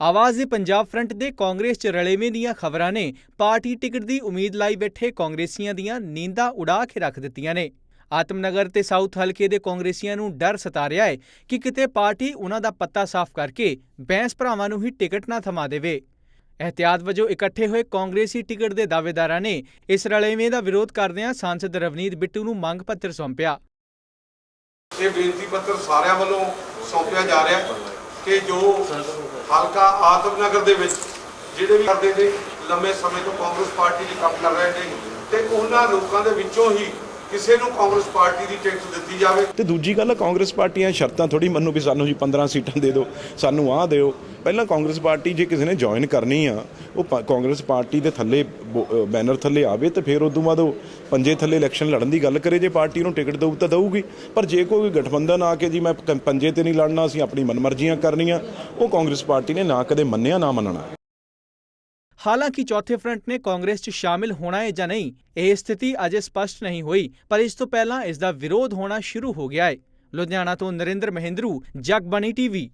ਆਵਾਜ਼ ਦੇ ਪੰਜਾਬ ਫਰੰਟ ਦੇ ਕਾਂਗਰਸ ਚ ਰਲੇਵੇਂ ਦੀਆਂ ਖਬਰਾਂ ਨੇ ਪਾਰਟੀ ਟਿਕਟ ਦੀ ਉਮੀਦ ਲਾਈ ਬੈਠੇ ਕਾਂਗਰਸੀਆਂ ਦੀਆਂ ਨੀਂਦਾਂ ਉਡਾ ਕੇ ਰੱਖ ਦਿੱਤੀਆਂ ਨੇ। ਆਤਮਨਗਰ ਤੇ ਸਾਊਥ ਹਲਕੇ ਦੇ ਕਾਂਗਰਸੀਆਂ ਨੂੰ ਡਰ ਸਤਾ ਰਿਹਾ ਹੈ ਕਿ ਕਿਤੇ ਪਾਰਟੀ ਉਹਨਾਂ ਦਾ ਪੱਤਾ ਸਾਫ਼ ਕਰਕੇ ਬੈਂਸ ਭਰਾਵਾਂ ਨੂੰ ਹੀ ਟਿਕਟ ਨਾ ਥਮਾ ਦੇਵੇ। ਇਹਤਿਆਤ ਵਜੋਂ ਇਕੱਠੇ ਹੋਏ ਕਾਂਗਰਸੀ ਟਿਕਟ ਦੇ ਦਾਅਵੇਦਾਰਾਂ ਨੇ ਇਸ ਰਲੇਵੇਂ ਦਾ ਵਿਰੋਧ ਕਰਦਿਆਂ ਸਾਂਸਦ ਰਵਨੀਤ ਬਿੱਟੂ ਨੂੰ ਮੰਗ ਪੱਤਰ ਸੌਂਪਿਆ। ਇਹ ਬੇਨਤੀ ਪੱਤਰ ਸਾਰਿਆਂ ਵੱਲੋਂ ਸੌਂਪਿਆ ਜਾ ਰਿਹਾ। ਕਿ ਜੋ ਹਲਕਾ ਆਤਮ ਨਗਰ ਦੇ ਵਿੱਚ ਜਿਹੜੇ ਵੀ ਕਰਦੇ ਨੇ, ਲੰਮੇ ਸਮੇਂ ਤੋਂ ਕਾਂਗਰਸ ਪਾਰਟੀ ਲਈ ਕੰਮ ਕਰ ਰਹੇ ਨੇ ਤੇ ਉਹਨਾਂ ਲੋਕਾਂ ਦੇ ਵਿੱਚੋਂ ਹੀ ਕਿਸੇ ਨੂੰ ਕਾਂਗਰਸ ਪਾਰਟੀ ਦੀ ਟਿਕਟ ਦਿੱਤੀ ਜਾਵੇ। ਤੇ ਦੂਜੀ ਗੱਲ, ਕਾਂਗਰਸ ਪਾਰਟੀਆਂ ਸ਼ਰਤਾਂ ਥੋੜੀ ਮੰਨੂ ਵੀ ਸਾਨੂੰ ਜੀ 15 ਸੀਟਾਂ ਦੇ ਦਿਓ, ਸਾਨੂੰ ਆਹ ਦਿਓ। ਪਹਿਲਾਂ ਕਾਂਗਰਸ ਪਾਰਟੀ ਜੇ ਕਿਸੇ ਨੇ ਜੁਆਇਨ ਕਰਨੀ ਆ, ਉਹ ਕਾਂਗਰਸ ਪਾਰਟੀ ਦੇ ਥੱਲੇ ਬੋ- ਬੈਨਰ ਥੱਲੇ ਆਵੇ ਤੇ ਫਿਰ ਉਦੋਂ ਬਾਅਦ ਉਹ ਪੰਜੇ ਥੱਲੇ ਇਲੈਕਸ਼ਨ ਲੜਨ ਦੀ ਗੱਲ ਕਰੇ, ਜੇ ਪਾਰਟੀ ਨੂੰ ਟਿਕਟ ਦਊ ਤਾਂ ਦਊਗੀ। ਪਰ ਜੇ ਕੋਈ ਗਠਬੰਧਨ ਆ ਕੇ ਜੀ ਮੈਂ ਪੰਜੇ ਤੇ ਨਹੀਂ ਲੜਨਾ, ਅਸੀਂ ਆਪਣੀ ਮਨਮਰਜ਼ੀਆਂ ਕਰਨੀਆਂ, ਉਹ ਕਾਂਗਰਸ ਪਾਰਟੀ ਨੇ ਨਾ ਕਦੇ ਮੰਨਿਆ, ਨਾ ਮੰਨਣਾ। ਹਾਲਾਂਕਿ ਚੌਥੇ ਫਰੰਟ ਨੇ ਕਾਂਗਰਸ 'ਚ ਸ਼ਾਮਿਲ ਹੋਣਾ ਹੈ ਜਾਂ ਨਹੀਂ, ਇਹ ਸਥਿਤੀ ਅਜੇ ਸਪਸ਼ਟ ਨਹੀਂ ਹੋਈ, ਪਰ ਇਸ ਤੋਂ ਪਹਿਲਾਂ ਇਸ ਦਾ ਵਿਰੋਧ ਹੋਣਾ ਸ਼ੁਰੂ ਹੋ ਗਿਆ ਹੈ। ਲੁਧਿਆਣਾ ਤੋਂ ਨਰਿੰਦਰ ਮਹਿੰਦਰੂ, ਜਗਬਾਣੀ ਟੀਵੀ।